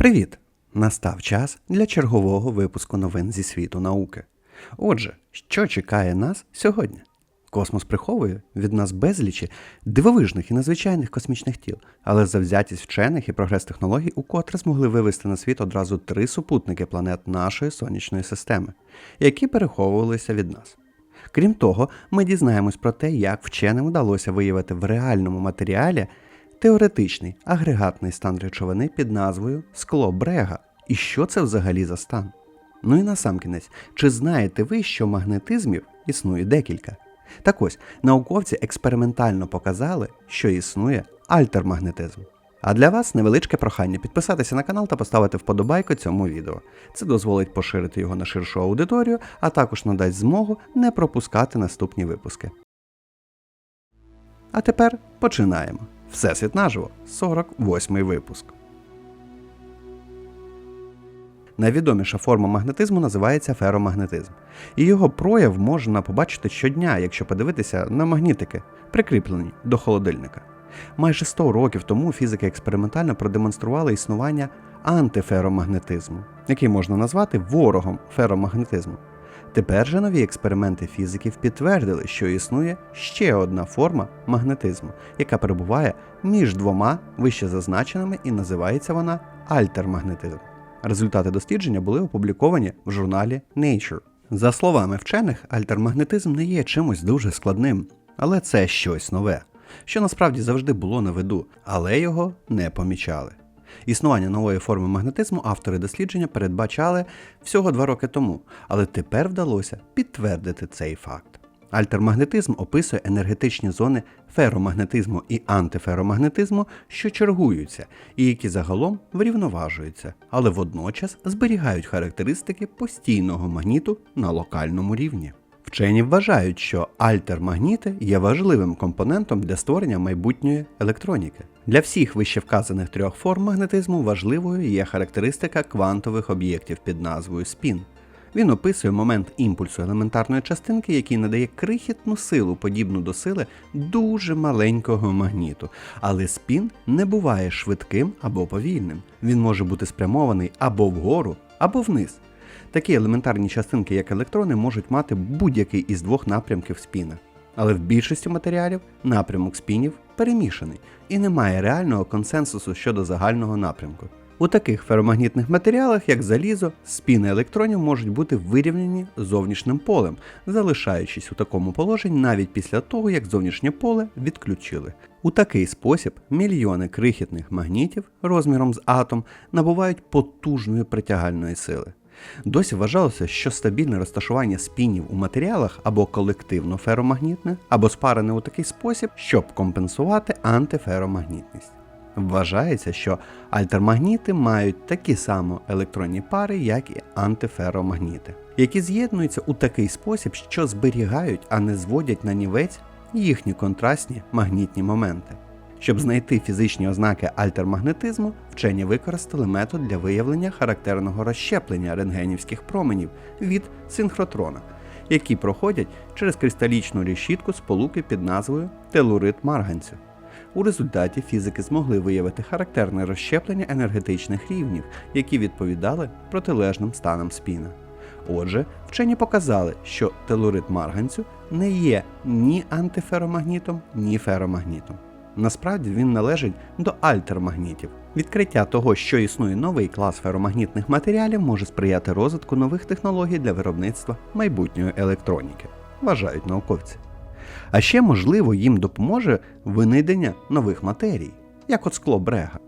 Привіт! Настав час для чергового випуску новин зі світу науки. Отже, що чекає нас сьогодні? Космос приховує від нас безлічі дивовижних і надзвичайних космічних тіл, але завзятість вчених і прогрес технологій укотре змогли вивести на світ одразу три супутники планет нашої сонячної системи, які переховувалися від нас. Крім того, ми дізнаємось про те, як вченим вдалося виявити в реальному матеріалі теоретичний агрегатний стан речовини під назвою скло Брега. І що це взагалі за стан? Ну і насамкінець, чи знаєте ви, що магнетизмів існує декілька? Так ось, науковці експериментально показали, що існує альтермагнетизм. А для вас невеличке прохання підписатися на канал та поставити вподобайку цьому відео. Це дозволить поширити його на ширшу аудиторію, а також надасть змогу не пропускати наступні випуски. А тепер починаємо. Всесвіт наживо, 48 випуск. Найвідоміша форма магнетизму називається феромагнетизм, і його прояв можна побачити щодня, якщо подивитися на магнітики, прикріплені до холодильника. Майже 100 років тому фізики експериментально продемонстрували існування антиферомагнетизму, який можна назвати ворогом феромагнетизму. Тепер же нові експерименти фізиків підтвердили, що існує ще одна форма магнетизму, яка перебуває між двома вище зазначеними і називається вона альтермагнетизм. Результати дослідження були опубліковані в журналі Nature. За словами вчених, альтермагнетизм не є чимось дуже складним, але це щось нове, що насправді завжди було на виду, але його не помічали. Існування нової форми магнетизму автори дослідження передбачали всього два роки тому, але тепер вдалося підтвердити цей факт. Альтермагнетизм описує енергетичні зони феромагнетизму і антиферомагнетизму, що чергуються, і які загалом врівноважуються, але водночас зберігають характеристики постійного магніту на локальному рівні. Вчені вважають, що альтермагніти є важливим компонентом для створення майбутньої електроніки. Для всіх вищевказаних трьох форм магнетизму важливою є характеристика квантових об'єктів під назвою спін. Він описує момент імпульсу елементарної частинки, який надає крихітну силу, подібну до сили дуже маленького магніту. Але спін не буває швидким або повільним. Він може бути спрямований або вгору, або вниз. Такі елементарні частинки, як електрони, можуть мати будь-який із двох напрямків спіна. Але в більшості матеріалів напрямок спінів перемішаний і немає реального консенсусу щодо загального напрямку. У таких феромагнітних матеріалах, як залізо, спіни електронів можуть бути вирівняні зовнішнім полем, залишаючись у такому положенні навіть після того, як зовнішнє поле відключили. У такий спосіб мільйони крихітних магнітів розміром з атом набувають потужної притягальної сили. Досі вважалося, що стабільне розташування спінів у матеріалах або колективно феромагнітне, або спарене у такий спосіб, щоб компенсувати антиферомагнітність. Вважається, що альтермагніти мають такі само електронні пари, як і антиферомагніти, які з'єднуються у такий спосіб, що зберігають, а не зводять на нівець їхні контрастні магнітні моменти. Щоб знайти фізичні ознаки альтермагнетизму, вчені використали метод для виявлення характерного розщеплення рентгенівських променів від синхротрона, які проходять через кристалічну решітку сполуки під назвою телурит марганцю. У результаті фізики змогли виявити характерне розщеплення енергетичних рівнів, які відповідали протилежним станам спіна. Отже, вчені показали, що телурит марганцю не є ні антиферомагнітом, ні феромагнітом. Насправді він належить до альтермагнітів. Відкриття того, що існує новий клас феромагнітних матеріалів, може сприяти розвитку нових технологій для виробництва майбутньої електроніки, вважають науковці. А ще, можливо, їм допоможе винайдення нових матерій, як от скло Брега.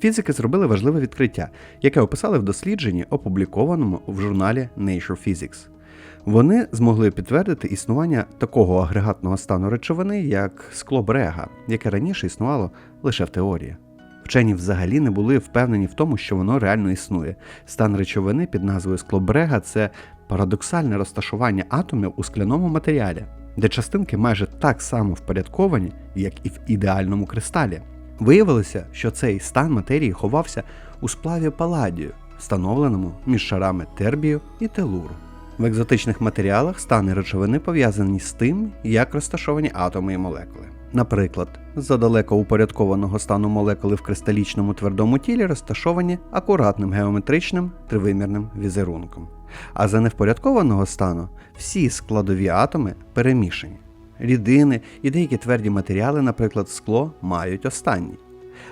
Фізики зробили важливе відкриття, яке описали в дослідженні, опублікованому в журналі Nature Physics. Вони змогли підтвердити існування такого агрегатного стану речовини, як скло Брега, яке раніше існувало лише в теорії. Вчені взагалі не були впевнені в тому, що воно реально існує. Стан речовини під назвою скло Брега це парадоксальне розташування атомів у скляному матеріалі, де частинки майже так само впорядковані, як і в ідеальному кристалі. Виявилося, що цей стан матерії ховався у сплаві паладію, встановленому між шарами тербію і телуру. В екзотичних матеріалах стани речовини пов'язані з тим, як розташовані атоми і молекули. Наприклад, за далеко упорядкованого стану молекули в кристалічному твердому тілі розташовані акуратним геометричним тривимірним візерунком. А за невпорядкованого стану всі складові атоми перемішані. Рідини і деякі тверді матеріали, наприклад, скло, мають останній.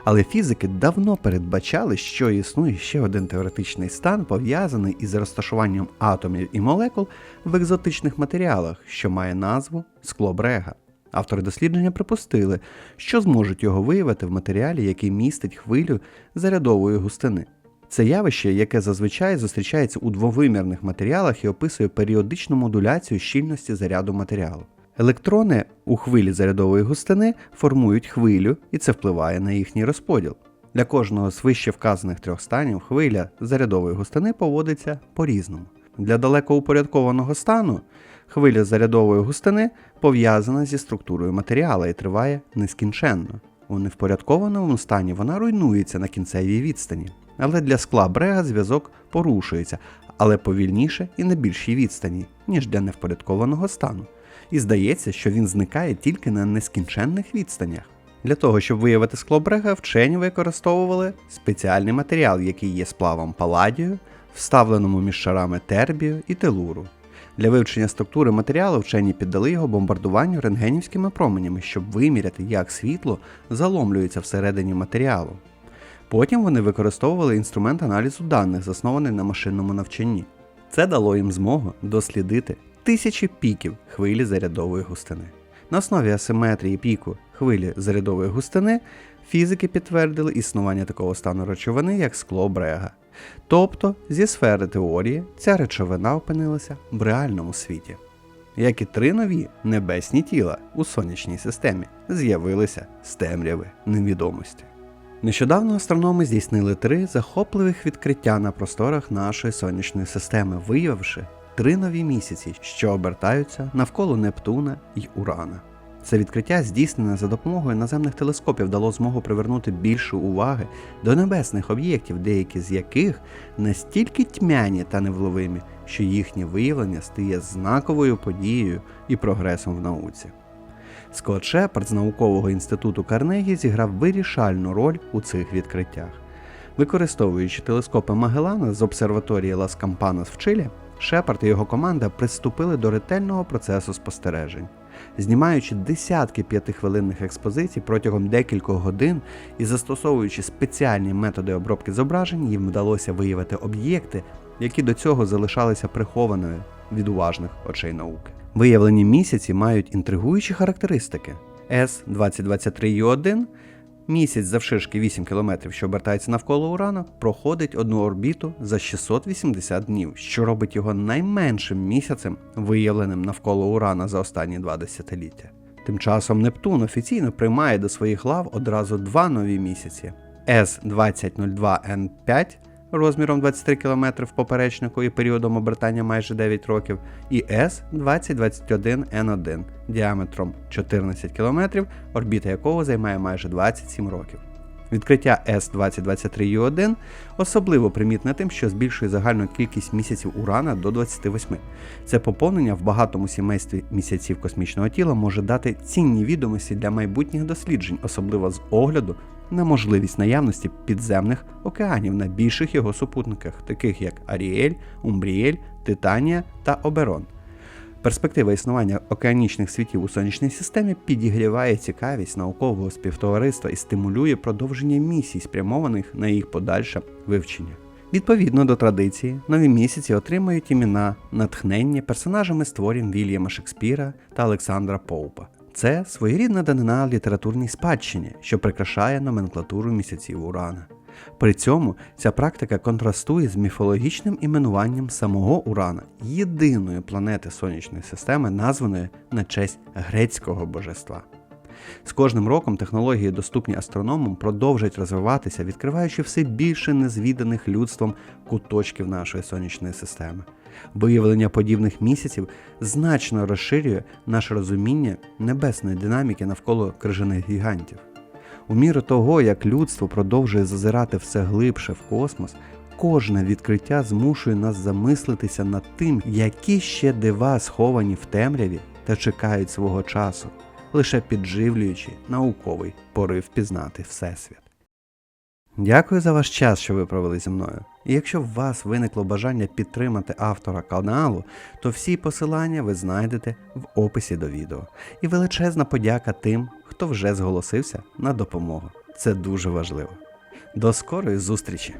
Але фізики давно передбачали, що існує ще один теоретичний стан, пов'язаний із розташуванням атомів і молекул в екзотичних матеріалах, що має назву скло Брега. Автори дослідження припустили, що зможуть його виявити в матеріалі, який містить хвилю зарядової густини. Це явище, яке зазвичай зустрічається у двовимірних матеріалах і описує періодичну модуляцію щільності заряду матеріалу. Електрони у хвилі зарядової густини формують хвилю, і це впливає на їхній розподіл. Для кожного з вище вказаних трьох станів хвиля зарядової густини поводиться по-різному. Для далеко упорядкованого стану хвиля зарядової густини пов'язана зі структурою матеріала і триває нескінченно. У невпорядкованому стані вона руйнується на кінцевій відстані. Але для скла брега зв'язок порушується, але повільніше і на більшій відстані, ніж для невпорядкованого стану. І здається, що він зникає тільки на нескінченних відстанях. Для того, щоб виявити скло брега, вчені використовували спеціальний матеріал, який є сплавом паладію, вставленому між шарами тербію і телуру. Для вивчення структури матеріалу вчені піддали його бомбардуванню рентгенівськими променями, щоб виміряти, як світло заломлюється всередині матеріалу. Потім вони використовували інструмент аналізу даних, заснований на машинному навчанні. Це дало їм змогу дослідити тисячі піків хвилі зарядової густини. На основі асиметрії піку хвилі зарядової густини фізики підтвердили існування такого стану речовини, як скло Брега. Тобто, зі сфери теорії ця речовина опинилася в реальному світі. Як і три нові небесні тіла у сонячній системі з'явилися з темряви невідомості. Нещодавно астрономи здійснили три захопливих відкриття на просторах нашої сонячної системи, виявивши три нові місяці, що обертаються навколо Нептуна й Урана. Це відкриття, здійснене за допомогою наземних телескопів, дало змогу привернути більше уваги до небесних об'єктів, деякі з яких настільки тьмяні та невловимі, що їхнє виявлення стає знаковою подією і прогресом в науці. Скотт Шепард з наукового інституту Карнегі зіграв вирішальну роль у цих відкриттях. Використовуючи телескопи Магеллана з обсерваторії Лас Кампанас в Чилі, Шепард і його команда приступили до ретельного процесу спостережень. Знімаючи десятки п'ятихвилинних експозицій протягом декількох годин і застосовуючи спеціальні методи обробки зображень, їм вдалося виявити об'єкти, які до цього залишалися прихованими від уважних очей науки. Виявлені місяці мають інтригуючі характеристики. С-2023Ю1 місяць завширшки 8 км, що обертається навколо Урана, проходить одну орбіту за 680 днів, що робить його найменшим місяцем, виявленим навколо Урана за останні два десятиліття. Тим часом Нептун офіційно приймає до своїх лав одразу два нові місяці: С-2002Н5 розміром 23 км в поперечнику і періодом обертання майже 9 років, і С-2021Н1 діаметром 14 км, орбіта якого займає майже 27 років. Відкриття С-2023Ю1 особливо примітне тим, що збільшує загальну кількість місяців Урана до 28. Це поповнення в багатому сімействі місяців космічного тіла може дати цінні відомості для майбутніх досліджень, особливо з огляду на можливість наявності підземних океанів на більших його супутниках, таких як Аріель, Умбріель, Титанія та Оберон. Перспектива існування океанічних світів у сонячній системі підігріває цікавість наукового співтовариства і стимулює продовження місій, спрямованих на їх подальше вивчення. Відповідно до традиції, нові місяці отримують імена натхнення персонажами створів Вільяма Шекспіра та Олександра Поупа. Це своєрідна данина літературній спадщині, що прикрашає номенклатуру місяців Урана. При цьому ця практика контрастує з міфологічним іменуванням самого Урана, єдиної планети сонячної системи, названої на честь грецького божества. З кожним роком технології, доступні астрономам, продовжують розвиватися, відкриваючи все більше незвіданих людством куточків нашої сонячної системи. Виявлення подібних місяців значно розширює наше розуміння небесної динаміки навколо крижаних гігантів. У міру того, як людство продовжує зазирати все глибше в космос, Кожне відкриття змушує нас замислитися над тим, які ще дива сховані в темряві та чекають свого часу, лише підживлюючи науковий порив пізнати Всесвіт. Дякую за ваш час, що ви провели зі мною. І якщо у вас виникло бажання підтримати автора каналу, то всі посилання ви знайдете в описі до відео. І величезна подяка тим, хто вже зголосився на допомогу. Це дуже важливо. До скорої зустрічі!